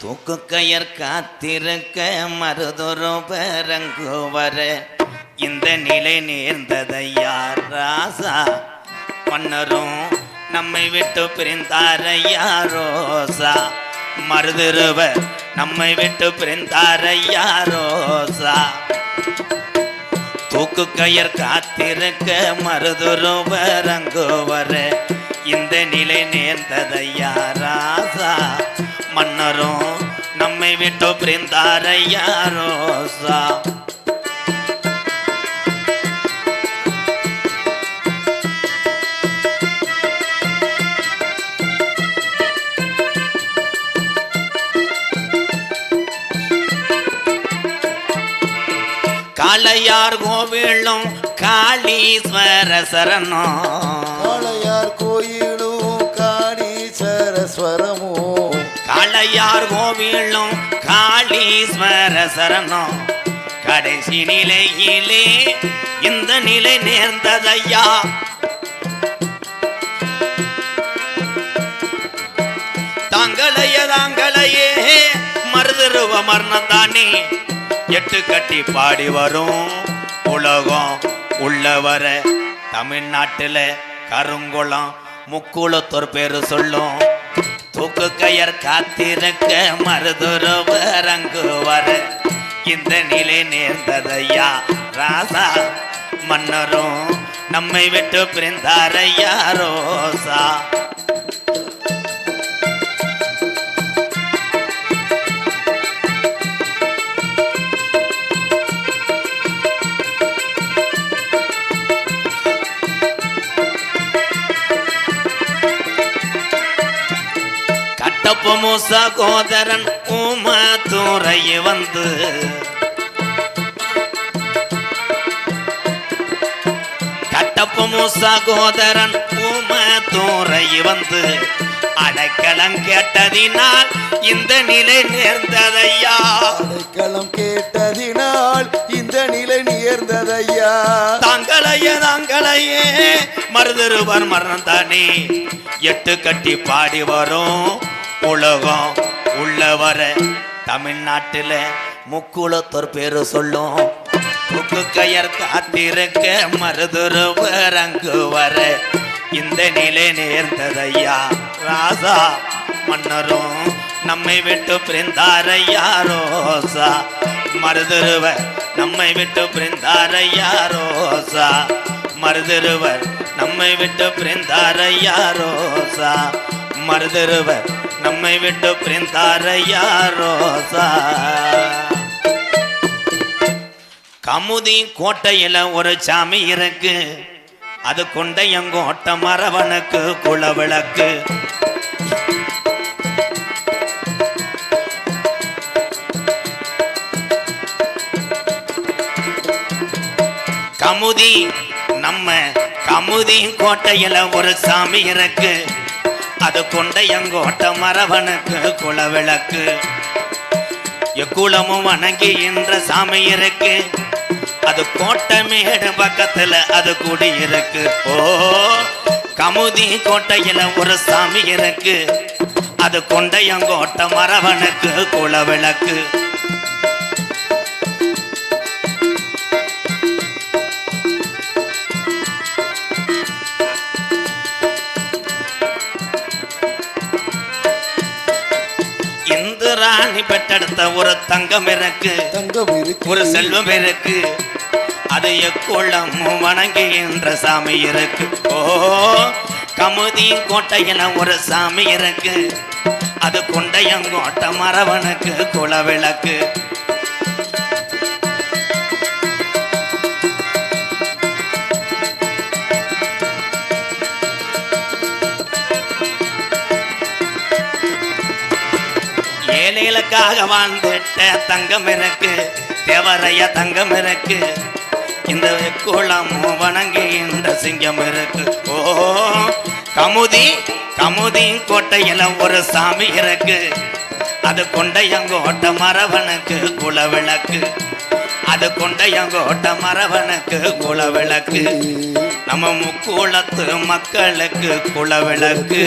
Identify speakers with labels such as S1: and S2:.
S1: தூக்கு கயர் காத்திருக்க மருதொரு பரங்கு வர இந்த நிலை நேர்ந்ததையா ராசா? மன்னரும் நம்மை விட்டு பிரிந்தார ரோசா மருதுருவர் நம்மை விட்டு பிரிந்தார ரோசா தூக்கு கயர் காத்திருக்க மருதுருவர் அங்கு வர இந்த நிலை நேர்ந்ததையா ராசா? மன்னரும் நம்மை விட்டு பிரிந்தாரையா ரோசா? காளையார் கோவிலும் காளீஸ்வர சரணம்.
S2: காளையார் கோயிலும்
S1: காளீஸ்வர ஈஸ்வர சரணம். கடைசி நிலையிலே இந்த நிலை நேர்ந்ததையா? தாங்களைய தாங்களையே மருதருவ மரணம் தானே. எட்டு கட்டி பாடி வரும் உலகம் உள்ளவர தமிழ்நாட்டுல கருங்குளம் முக்குளத்தோர் பேரு சொல்லும். தூக்கு கயர் காத்திருக்க மருதுருவர் வர. இந்த நிலை நேர்ந்ததையா ராசா? மன்னரும் நம்மை விட்டு பிரிந்தாரையா ரோசா. கட்டப்பமு சகோதரன் உமதுரை வந்து. கட்டப்பமு சகோதரன் உமதுரை வந்து. அடைக்கலம் கேட்டதினால் இந்த நிலை நேர்ந்ததையா?
S2: அடைக்கலம் கேட்டதினால் இந்த நிலை நேர்ந்ததையா?
S1: தாங்களையே தாங்களையே மருதருவர் மரணம் தானே. எட்டு கட்டி பாடி வரும். உலகம் உள்ள வர தமிழ்நாட்டில் முக்குளத்தோர் பேரு சொல்லும். முக்கு கயர் காத்திருக்க மருதுருவர் அங்கு வர. இந்த நிலை நேர்ந்ததையா? ராசா மன்னரும் நம்மை விட்டு பிரிந்தாரையா? ரோசா மருதுருவர் நம்மை விட்டு பிரிந்தாரையா? ரோசா மருதுருவர் நம்மை விட்டு பிரிந்தாரையா? ரோசா மருதுருவர் நம்மை விட்டு பிரிந்தாரையா ரோசா. கமுதி கோட்டையில ஒரு சாமி இருக்கு. அது கொண்ட எங்கோட்ட மரவனுக்கு குலவிளக்கு. கமுதி நம்ம கமுதி கோட்டையில ஒரு சாமி இருக்கு. அது கொண்ட எங்கோட்ட மரவனுக்கு குலவிளக்கு. எக்குளமும் வணங்கி என்ற சாமி இருக்கு. அது கோட்டை மேடு பக்கத்துல அது கூடி இருக்கு. ஓ கமுதி கோட்டையில ஒரு சாமி இருக்கு. அது கொண்ட எங்கோட்ட மரவனுக்கு குலவிளக்கு. இந்திராணி பெற்றெடுத்த ஒரு தங்கம் இருக்கு
S2: தங்கம் இருக்கு.
S1: ஒரு செல்வம் இருக்கு. அது எக்குளம் வணங்குகின்ற சாமி இருக்கு. ஓ கமுதி கோட்டையில ஒரு சாமி இருக்கு. அது கொண்டையங்கோட்ட மரவனுக்கு குலவிளக்கு. ஏழைகளுக்காக வாழ்ந்துட்ட தங்கம் இருக்கு தேவரைய தங்கம் இருக்கு இந்த குளம் வணங்கி இந்த சிங்கம் இருக்கு. ஓ கமுதி கமுதி கோட்டையில ஒரு சாமி இருக்கு. அது கொண்டையங்கோட்ட மரவனுக்கு குலவிளக்கு. அது கொண்டையங்கோட்ட மரவனுக்கு குலவிளக்கு. நம்ம முக்கூளத்து மக்களுக்கு குலவிளக்கு.